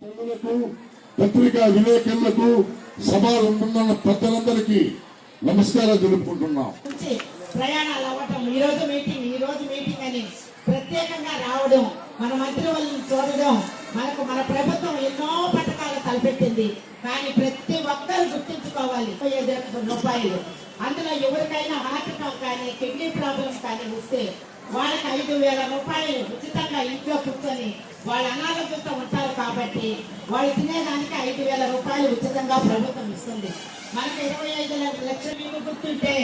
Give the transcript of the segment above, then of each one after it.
తల్లులకు పత్రికా విలేకరులకు సభలు ఉంటున్న పెద్దలందరికీ నమస్కారాలు తెలుపుకుంటున్నాం. ప్రయాణాలు అవ్వటం ఈ రోజు మీటింగ్ ఈ రోజు మీటింగ్ అని ప్రత్యేకంగా రావడం మన మంత్రి వాళ్ళని చూడడం మనకు మన ప్రభుత్వం ఎన్నో పథకాలు తలపెట్టింది. కానీ ప్రతి ఒక్కరు గుర్తించుకోవాలి రూపాయలు. అందులో ఎవరికైనా హార్ట్ అటాక్ కానీ కిడ్నీ ప్రాబ్లం కానీ వస్తే వాళ్ళకి ఐదు వేల రూపాయలు ఉచితంగా ఇంట్లో కూర్చొని వాళ్ళ అనారోగ్యంతో ఉంటారు. కాబట్టి వాళ్ళు తినేదానికి ఐదు వేల రూపాయలు ఉచితంగా ప్రభుత్వం ఇస్తుంది. మనకు ఇరవై ఐదు లక్షలు మీకు గుర్తుంటే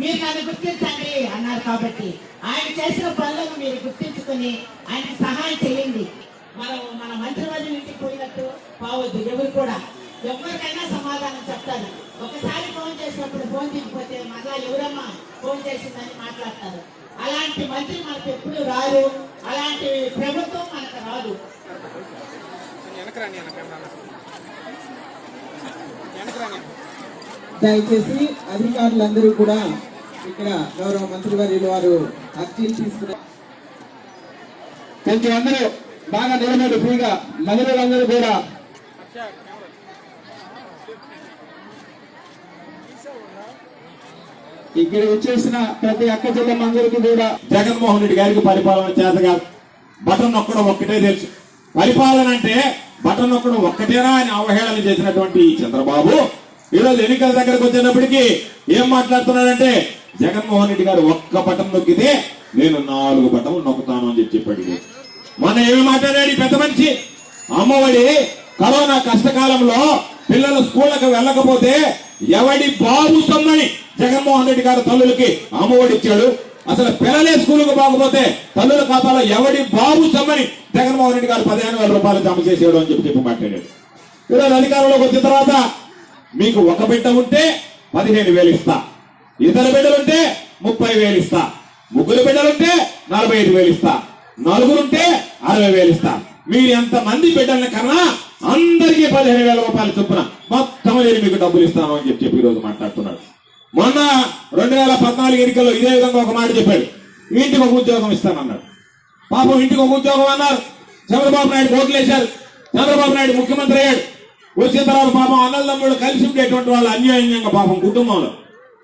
మీరు నన్ను గుర్తించండి అన్నారు కాబట్టి ఆయన చేసిన పనులను మీరు గుర్తించుకుని ఆయన సహాయం చేయండి. మనం మన మంత్రివర్గం ఇంటికి పోయినట్టు పోవద్దు ఎవరు కూడా. ఎవరికైనా సమాధానం చెప్తారు. ఒకసారి ఫోన్ చేసినప్పుడు ఫోన్ తీయకపోతే మళ్ళా ఎవరమ్మా ఫోన్ చేసిందని మాట్లాడతారు. అలాంటి మంత్రి మనకు ఎప్పుడు రారు. అలాంటి ప్రభుత్వం మనకు రాదు. దయచేసి అధికారులందరూ కూడా ఇక్కడ గౌరవ మంత్రివర్యులు వారు అర్జీలు తీసుకున్నారు కొంచెం అందరూ. బాగా నిలబడి ఫ్రీగా మహిళలందరూ కూడా. ఇక్కడ వచ్చేసిన ప్రతి అక్క చెల్లెమ్మందరికీ కూడా జగన్మోహన్ రెడ్డి గారికి పరిపాలన చేత కాదు బటన్ నొక్కడం ఒక్కటే తెలుసు. పరిపాలన అంటే బటన్ నొక్కడం ఒక్కటేనా అని అవహేళన చేసినటువంటి చంద్రబాబు ఈరోజు ఎన్నికల దగ్గరకు వచ్చేటప్పటికి ఏం మాట్లాడుతున్నాడంటే జగన్మోహన్ రెడ్డి గారు ఒక్క బటన్ నొక్కితే నేను నాలుగు బటన్లు నొక్కుతాను అని చెప్పి చెప్పాడు మొన్న ఏమి మాట్లాడాడు పెద్ద మనిషి? అమ్మఒడి కరోనా కష్టకాలంలో పిల్లలు స్కూళ్ళకు వెళ్ళకపోతే ఎవడి బాబు సొమ్మని జగన్మోహన్ రెడ్డి గారు తల్లులకి అమ్మఒడి ఇచ్చాడు? అసలు పిల్లలే స్కూల్కి పోకపోతే తల్లుల ఖాతాలో ఎవడి బాబు సమ్మని జగన్మోహన్ రెడ్డి గారు పదిహేను వేల రూపాయలు జమ చేసాడు అని చెప్పి చెప్పి మాట్లాడాడు. ఈరోజు అధికారంలోకి వచ్చిన తర్వాత మీకు ఒక బిడ్డ ఉంటే పదిహేను వేలు ఇస్తా. ఇద్దరు బిడ్డలుంటే ముప్పై వేలు ఇస్తా. ముగ్గురు బిడ్డలుంటే నలభై ఐదు వేలు ఇస్తా. నలుగురుంటే అరవై వేలు ఇస్తా. మీరు ఎంత మంది బిడ్డల్ని కన్నా అందరికీ పదిహేను వేల రూపాయలు చొప్పున మొత్తం నేను మీకు డబ్బులు ఇస్తాను అని చెప్పి చెప్పి ఈరోజు మాట్లాడుతున్నాడు. మొన్న రెండు వేల పద్నాలుగు ఎన్నికల్లో ఇదే విధంగా ఒక మాట చెప్పాడు. ఇంటికి ఒక ఉద్యోగం ఇస్తానన్నాడు పాపం ఇంటికి ఒక ఉద్యోగం అన్నారు. చంద్రబాబు నాయుడు ఓట్లేశారు. చంద్రబాబు నాయుడు ముఖ్యమంత్రి అయ్యాడు. వచ్చిన తర్వాత పాపం అన్నదమ్ముడు కలిసి ఉండేటువంటి వాళ్ళు అన్యాయంగా పాపం కుటుంబంలో.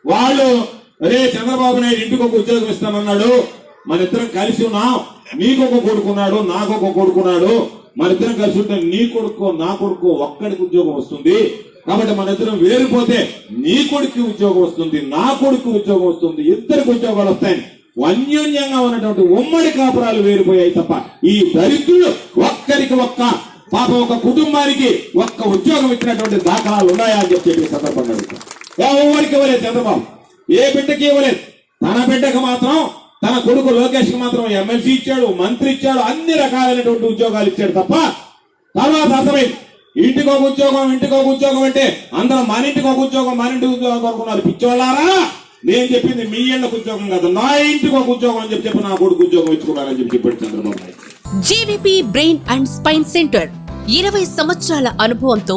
వాళ్ళు అరే చంద్రబాబు నాయుడు ఇంటికి ఒక ఉద్యోగం ఇస్తానన్నాడు మన ఇద్దరం కలిసి ఉన్నాం. నీకు ఒక కొడుకున్నాడు నాకు ఒక కొడుకున్నాడు మన ఇద్దరం కలిసి ఉంటే నీ కొడుకు నా కొడుకు ఒక్కడికి ఉద్యోగం వస్తుంది. కాబట్టి మన ఇద్దరం వేరిపోతే నీ కొడుకు ఉద్యోగం వస్తుంది నా కొడుకు ఉద్యోగం వస్తుంది ఇద్దరికి ఉద్యోగాలు వస్తాయని అన్యోన్యంగా ఉన్నటువంటి ఉమ్మడి కాపురాలు వేరిపోయాయి తప్ప ఈ దరిద్రులు ఒక్కరికి ఒక్క పాప ఒక కుటుంబానికి ఒక్క ఉద్యోగం ఇచ్చినటువంటి దాఖలాలు ఉన్నాయా అని చెప్పి సందర్భంగా ఎవరికి ఇవ్వలేదు చంద్రబాబు. ఏ బిడ్డకి ఇవ్వలేదు. తన బిడ్డకు మాత్రం తన కొడుకు లోకేష్కి మాత్రం ఎమ్మెల్సీ ఇచ్చాడు మంత్రి ఇచ్చాడు అన్ని రకాలైనటువంటి ఉద్యోగాలు ఇచ్చాడు తప్ప తర్వాత అర్థమైంది. ఇంటికి ఒక ఉద్యోగం ఇంటికి ఒక ఉద్యోగం అంటే అందరూ మన ఇంటికి ఒక ఉద్యోగం మన ఇంటికి ఉద్యోగం కోరుకున్నారు. పిచ్చోళ్ళారా? నేను చెప్పింది మీ ఇళ్ళకు ఉద్యోగం కాదు. నా ఇంటికి ఒక ఉద్యోగం అని చెప్పి చెప్పి నా కొడుకు ఉద్యోగం ఇచ్చుకున్నారని చెప్పి చెప్పాడు Chandrababu GVP brain and spine centre. ఇరవై సంవత్సరాల అనుభవంతో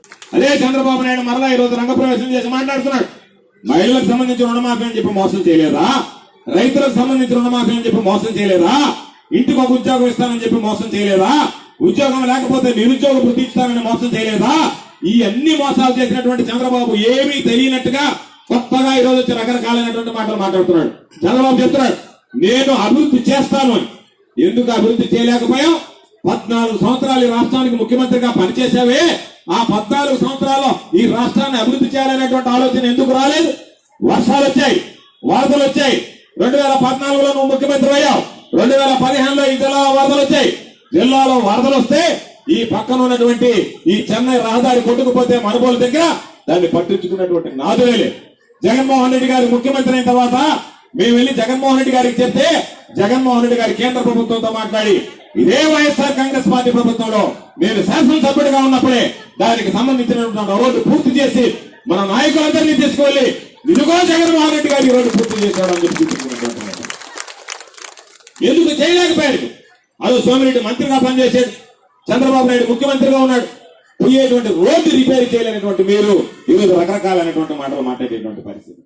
అదే చంద్రబాబు నాయుడు మరలా ఈ రోజు రంగప్రవేశం చేసి మాట్లాడుతున్నాడు. మహిళలకు సంబంధించిన రుణమాఫీ అని చెప్పి మోసం చేయలేదా? రైతులకు సంబంధించిన రుణమాఫీ అని చెప్పి మోసం చేయలేదా? ఇంటికి ఒక ఉద్యోగం ఇస్తానని చెప్పి మోసం చేయలేదా? ఉద్యోగం లేకపోతే నిరుద్యోగ వృత్తి ఇస్తానని మోసం చేయలేదా? ఈ అన్ని మోసాలు చేసినటువంటి చంద్రబాబు ఏమీ తెలియనట్టుగా కొత్తగా ఈ రోజు వచ్చి రకరకాలైనటువంటి మాటలు మాట్లాడుతున్నాడు. చంద్రబాబు చెప్తున్నాడు నేను అభివృద్ధి చేస్తాను అని. ఎందుకు అభివృద్ధి చేయలేకపోయాం పద్నాలుగు సంవత్సరాలు రాష్ట్రానికి ముఖ్యమంత్రిగా పనిచేసావే ఆ పద్నాలుగు సంవత్సరాల్లో ఈ రాష్ట్రాన్ని అభివృద్ధి చేయాలనేటువంటి ఆలోచన ఎందుకు రాలేదు? వర్షాలు వచ్చాయి వరదలు వచ్చాయి. రెండు వేల పద్నాలుగులో నువ్వు ముఖ్యమంత్రి అయ్యావు. రెండు వేల పదిహేనులో ఈ జిల్లాలో వరదలు వచ్చాయి. జిల్లాలో వరదలు వస్తే ఈ పక్కన ఉన్నటువంటి ఈ చెన్నై రహదారి కొట్టుకుపోతే మనుబోలు దగ్గర దాన్ని పట్టించుకున్నటువంటి నాదులే లేదు జగన్మోహన్ రెడ్డి గారి ముఖ్యమంత్రి అయిన తర్వాత మేము వెళ్ళి జగన్మోహన్ రెడ్డి గారికి చెప్తే జగన్మోహన్ రెడ్డి గారి కేంద్ర ప్రభుత్వంతో మాట్లాడి ఇదే వైఎస్ఆర్ కాంగ్రెస్ పార్టీ ప్రభుత్వంలో నేను శాసనసభ్యుడిగా ఉన్నప్పుడే దానికి సంబంధించినటువంటి రోడ్డు పూర్తి చేసి మన నాయకులందరినీ తీసుకువెళ్ళి ఇదిగో జగన్మోహన్ రెడ్డి గారు ఈ రోడ్డు పూర్తి చేశాడు అని చెప్పి ఎందుకు చేయలేకపోయాడు? అదో సోమిరెడ్డి మంత్రిగా పనిచేశాడు చంద్రబాబు నాయుడు ముఖ్యమంత్రిగా ఉన్నాడు. పోయేటువంటి రోడ్డు రిపేర్ చేయలేనటువంటి మీరు ఈరోజు రకరకాలైనటువంటి మాటలు మాట్లాడేటువంటి పరిస్థితి.